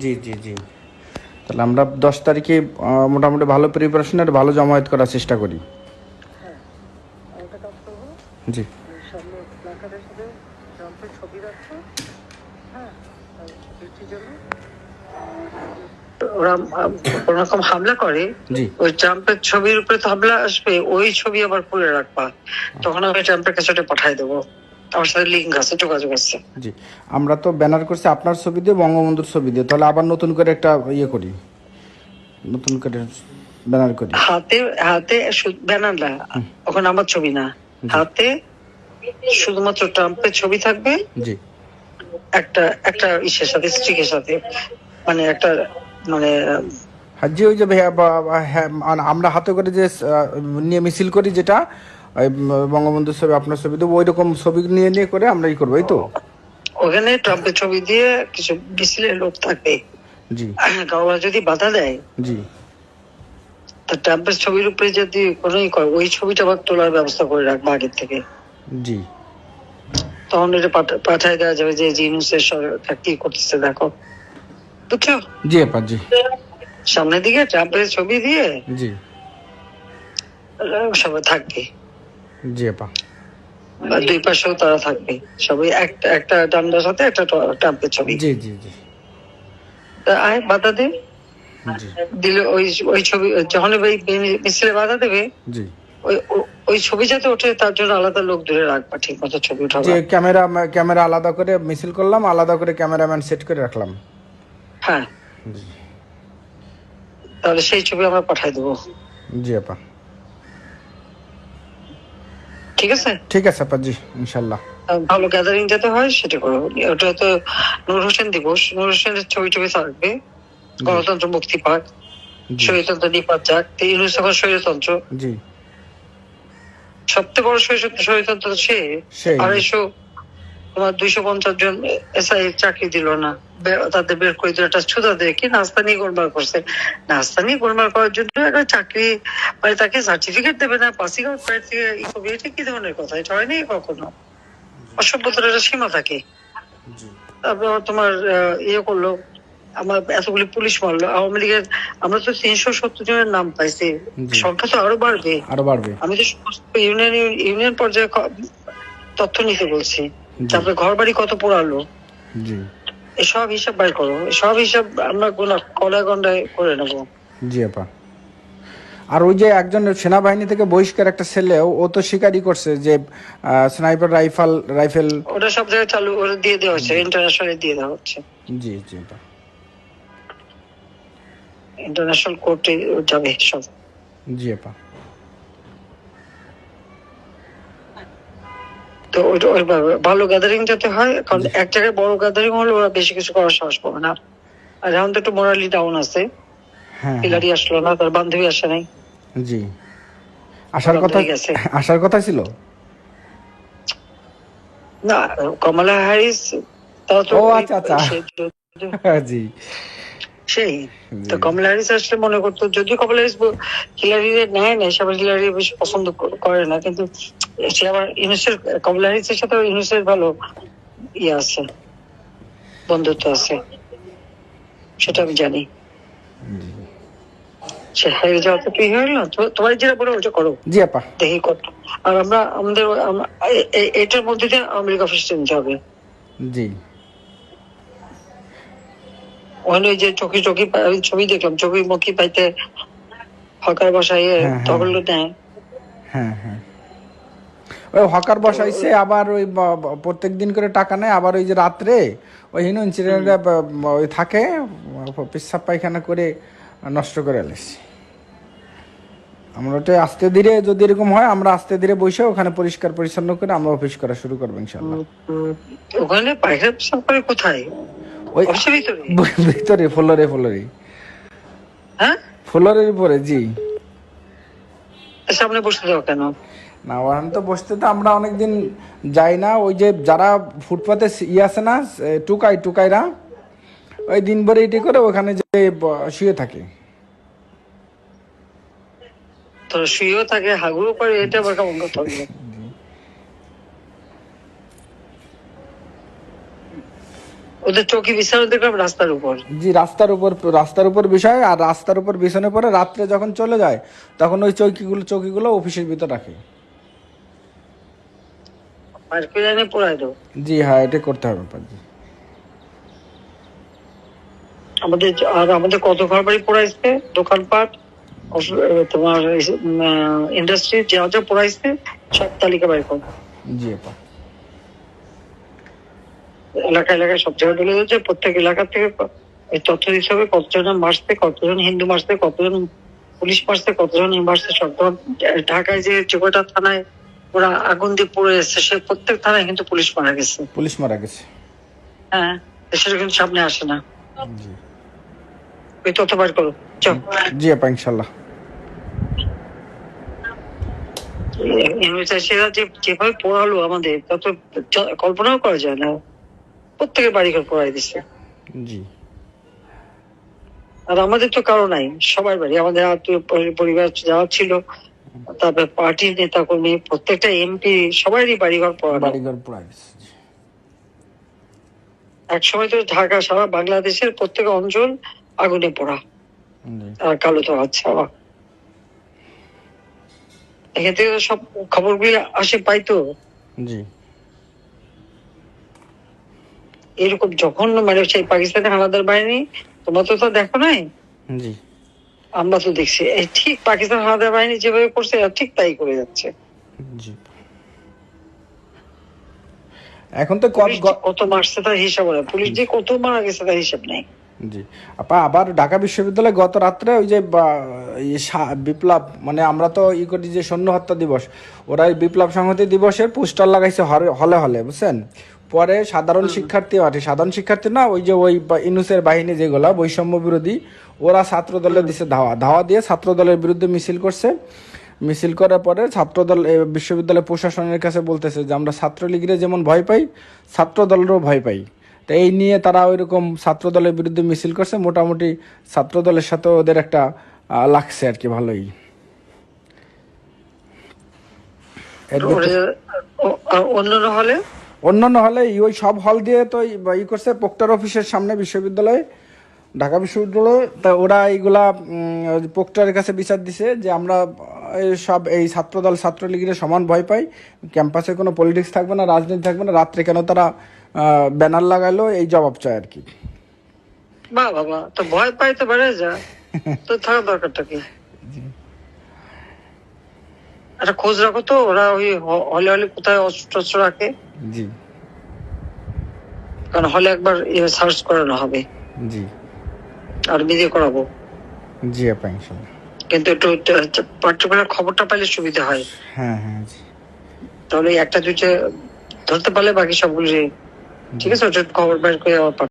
জি জি জি। তাহলে আমরা দশ তারিখে মোটামুটি ভালো প্রিপারেশন আর ভালো জমায়েত করার চেষ্টা করি। জি হ্যাঁ জন্য ওরা কোন রকম হামলা করে জি। ওই জাম্পের ছবির উপরে তো হামলা আসবে ওই ছবি আবার খুলে রাখবা। তখন আমি জাম্পের কাছে পাঠাই দেবো। আমার সাথে লিঙ্ক আছে যোগাযোগ আছে। জি আমরা তো ব্যানার করছি আপনার ছবি দিয়ে বঙ্গবন্ধুর ছবি দিয়ে তাহলে আবার নতুন করে একটা ইয়ে করি। নতুন করে ব্যানার করি। হাতে হাতে ব্যানার না ওখানে আমার ছবি না। হাতে শুধুমাত্র ট্রাম্পের ছবি থাকবে। জি। একটা একটা ইসের সাথে স্ট্রিকের সাথে মানে একটা মানে আর ওই যে ভাইয়া হ্যাঁ, আন- আমরা হাতে করে যে নিয়ে মিছিল করি যেটা বঙ্গবন্ধুর ছবি আপনার ছবি দেবো ওই রকম ছবি নিয়ে নিয়ে করে আমরা ই করব এই তো? ওখানে ট্রাম্পের ছবি দিয়ে কিছু মিছিলের লোক থাকবে। জি। কাউরা যদি বাধা দেয় জি। তা ট্রাম্পের ছবির উপরে যদি করে ওই ছবিটা আবার তোলার ব্যবস্থা করে রাখব আগের থেকে। জি। তখন এটা পাঠায় দেওয়া যাবে যে জিনুসের সরকার কি করতেছে দেখো। বুঝছ? জি আপা জি। সামনের দিকে ট্রাম্পের ছবি দিয়ে জি। সবাই থাকবে। জি আপা। দুই পাশেও তারা থাকবে। সবাই একটা একটা ডান্ডার সাথে একটা ট্রাম্পের ছবি। জি জি জি। আয় বাধা দে দিলে ওই ওই ছবি যখন ওই মিছিলে বাধা দেবে জি। ওই ওই ছবি যাতে ওঠে তার জন্য আলাদা লোক ধরে রাখবা ঠিক মতো ছবি উঠাবা। যে ক্যামেরা ক্যামেরা আলাদা করে মিছিল করলাম আলাদা করে ক্যামেরাম্যান সেট করে রাখলাম। হ্যাঁ। জি। তাহলে সেই ছবি আমরা পাঠাই দেবো। জি আপা। ঠিক আছে? ঠিক আছে আপা জি ইনশাল্লাহ ভালো গ্যাদারিং যাতে হয় সেটা করো। ওটা তো নূর হোসেন দিবস। নূর হোসেনের ছবি ছবি থাকবে। গণতন্ত্র মুক্তি পাক। শৈতন্ত্র স্বৈরতন্ত্র নিপাত যাক। ইউনুস এখন স্বৈরতন্ত্র জি। সবচেয়ে বড় স্বৈর- স্বৈরতন্ত্র সে। আড়াইশো তোমার দুইশো পঞ্চাশ জন এসআই চাকরি দিল না। তাদের বের করে দিল একটা ছুতা দিয়ে কি নাস্তানি গোলমাল করছে? নাস্তানি গোলমাল করার জন্য একটা চাকরি মানে তাকে সার্টিফিকেট দেবে না পাসিং আউট ই করবে এটা কি ধরনের কথা? এটা হয়নি কখনো? অসভ্যতার একটা সীমা থাকে। তারপর তোমার ইয়ে করল আমার এতগুলি পুলিশ মারলো আওয়ামী লীগের আমরা তো তিনশো সত্তর জনের নাম পাইছি। সংখ্যা তো আরও বাড়বে। আরও বাড়বে। আমি তো সমস্ত ইউনিয়ন ইউনিয়ন পর্যায়ে তথ্য নিতে বলছি। তারপরে ঘর বাড়ি কত পোড়ালো? জি। এসব হিসাব বাইর করো। সব হিসাব আমরা গোনা কলায় গন্ডায় করে নেব। জি আপা। আর ওই যে একজন সেনাবাহিনী থেকে বহিষ্কার একটা ছেলে ও- ও তো স্বীকারই করছে যে স্নাইপার রাইফেল রাইফেল ওটা সব জায়গায় চালু করে দিয়ে দেওয়া হচ্ছে ইন্টারন্যাশনাল দিয়ে দেওয়া হচ্ছে। জি জি আপা। ইন্টারন্যাশনাল কোর্টে যাবে সব। জি আপা। তো ওইটা ভালো গ্যাদারিং যাতে হয় কারণ এক জায়গায় বড় গ্যাদারিং হলে ওরা বেশি কিছু করার সাহস পাবে না। আর এখন তো একটু মোরালি ডাউন আছে। হ্যাঁ হ্যাঁ, পিলারি আসলো না তার বান্ধবী আসে নাই। জি। আসার কথা আসার কথা ছিল? না কমলা হ্যারিস তাও তো ও, আচ্ছা, আচ্ছা। জি। সেই। তো কমলা হ্যারিস আসলে মনে করতো যদিও কমলা হ্যারিস হিলারি নেয় না সে আবার হিলারি বেশি পছন্দ করে না কিন্তু সে আবার ইউনুসের কমলা হ্যারিসের সাথে ইউনুসের ভালো ইয়ে আছে বন্ধুত্ব আছে সেটা আমি জানি। সে হেরে যাওয়া তো কি গেল তো- তোমার যেটা বলে ওটা করো। জি আপা। দেখি কত। আর আমরা আমাদের আমরা- এ- এ- এটার মধ্যে দিয়ে আমেরিকা অফিস নিতে হবে। জি। ওখানে যে পা- আমি ছবি দেখলাম চোখে মুখি পাইতে হকার বসাই হ্যাঁ, হ্যাঁ। নেয় হ্যাঁ হ্যাঁ। ওই হকার বসাইছে আবার ওই প্রত্যেক দিন করে টাকা নেয় আবার ওই যে রাত্রে ওই হিনো ইনসিডেন্ট ওই থাকে পেশাব পায়খানা করে নষ্ট করে এলেছি আমরা ওটা আস্তে ধীরে যদি এরকম হয় আমরা আস্তে ধীরে বসে ওখানে পরিষ্কার পরিচ্ছন্ন করে আমরা অফিস করা শুরু করব ইনশাল্লাহ ওখানে পায়খানা পেশাব করে কোথায়? ওই ভিতরে। ফ্লোরে ফ্লোরে। হ্যাঁ? ফ্লোরের উপরে জি। সামনে বসতে দাও কেন? না ওখানে তো বসতে তো আমরা অনেকদিন যাই না। ওই যে যারা ফুটপাতে ই আছে না টুকাই টুকাইরা ওই দিন ভরে এটি করে ওখানে যে শুয়ে থাকে। তোর শুয়েও থাকে হাগুরও পারে এটা আবার কেমন কথা ওদের চৌকি বিছানো দেখলাম রাস্তার উপর। জি রাস্তার উপর রাস্তার উপর বিষয় আর রাস্তার উপর বিছানে পরে রাত্রে যখন চলে যায় তখন ওই চৌকিগুলো চৌকিগুলো অফিসের ভিতর রাখে। জি হ্যাঁ এটা করতে হবে আমাদের আর আমাদের কত ঘর বাড়ি পড়াইছে? দোকানপাট তোমার ইন্ডাস্ট্রি যা যা পড়াইছে সব তালিকা বাইর কর জি আপা এলাকা এলাকায় সব জায়গায় বলে দিচ্ছে প্রত্যেক এলাকা থেকে এই তথ্য দিতে হবে কতজন মারছে কতজন হিন্দু মারছে কতজন পুলিশ মারছে কতজন মারছে সব ঢাকায় যে যে কটা থানায় ওরা আগুন দিয়ে পড়ে এসছে সে প্রত্যেক থানায় কিন্তু পুলিশ মারা গেছে পুলিশ মারা গেছে হ্যাঁ সেটা কিন্তু সামনে আসে না ওই তথ্য বার করো জি আপা ইনশাল্লাহ যেভাবে পড়ালো আমাদের তত কল্পনাও করা যায় না প্রত্যেকের বাড়ি ঘর পড়াই দিচ্ছে জি। আর আমাদের তো কারও নাই সবার বাড়ি। আমাদের আত্মীয় পরিবার যারা ছিল তারপরে পার্টির নেতা কর্মী প্রত্যেকটা এমপি সবারই ঘর পড়ানো। বাড়িঘর পুরা এক সময় তো ঢাকা সারা বাংলাদেশের প্রত্যেক অঞ্চল আগুনে পড়া। আর কালো তো আচ্ছা এখান থেকে তো সব খবরগুলি আসে পাইতো। জি। এরকম জঘন্য মানে সেই পাকিস্তানের হানাদার বাহিনী তোমরা তো তা দেখো নাই? আমরা তো দেখছি। ঠিক পাকিস্তান হানাদার বাহিনী যেভাবে করছে ঠিক তাই করে যাচ্ছে। এখন তো কত মারছে তার হিসাব নেই। পুলিশ যে কত মারা গেছে তার হিসাব নেই। জি। আপা আবার ঢাকা বিশ্ববিদ্যালয়ে গত রাত্রে ওই যে বিপ্লব মানে আমরা তো ই করি যে সৈন্য হত্যা দিবস ওরা বিপ্লব সংহতি দিবসের পোস্টার লাগাইছে হলে হলে বুঝছেন? পরে সাধারণ শিক্ষার্থী মাঠে সাধারণ শিক্ষার্থী না ওই যে ওই ইনুসের বাহিনী যেগুলা বৈষম্য বিরোধী ওরা ছাত্র দলে দিছে ধাওয়া। ধাওয়া দিয়ে ছাত্র দলের বিরুদ্ধে মিছিল করছে। মিছিল করার পরে ছাত্রদল বিশ্ববিদ্যালয় প্রশাসনের কাছে বলতেছে যে আমরা ছাত্রলীগের যেমন ভয় পাই ছাত্র দলেরও ভয় পাই। তো এই নিয়ে তারা ওইরকম ছাত্র দলের বিরুদ্ধে মিছিল করছে। মোটামুটি ছাত্র দলের সাথে ওদের একটা লাগছে আর কি ভালোই। অন্যান্য হলে? অন্যান্য হলে ওই সব হল দিয়ে তো ই- করছে পোক্টার অফিসের সামনে বিশ্ববিদ্যালয়ে ঢাকা বিশ্ববিদ্যালয়ে। তা ওরা এইগুলা পোক্টারের কাছে বিচার দিছে যে আমরা সব এই ছাত্রদল ছাত্রলীগের সমান ভয় পাই। ক্যাম্পাসে কোনো পলিটিক্স থাকবে না রাজনীতি থাকবে না। রাত্রে কেন তারা ব্যানার লাগাইলো এই জবাব চায় আর কি। বা বাবা তো ভয় পাই তো বেড়ে যা। তো থাকা দরকারটা কি? একটা খোঁজ রাখো তো ওরা ওই হলে হলে কোথায় অস্ত্র রাখে। জি। কারণ হলে একবার সার্চ করানো হবে। জি। আর নিজে করাবো। জি আপা ইনশাল্লাহ। কিন্তু একটু পার্টিকুলার খবরটা পাইলে সুবিধা হয়। হ্যাঁ হ্যাঁ জি। তাহলে একটা দুইটা ধরতে পারলে বাকি সবগুলো ঠিক আছে? ওটা খবর বের করে আবার।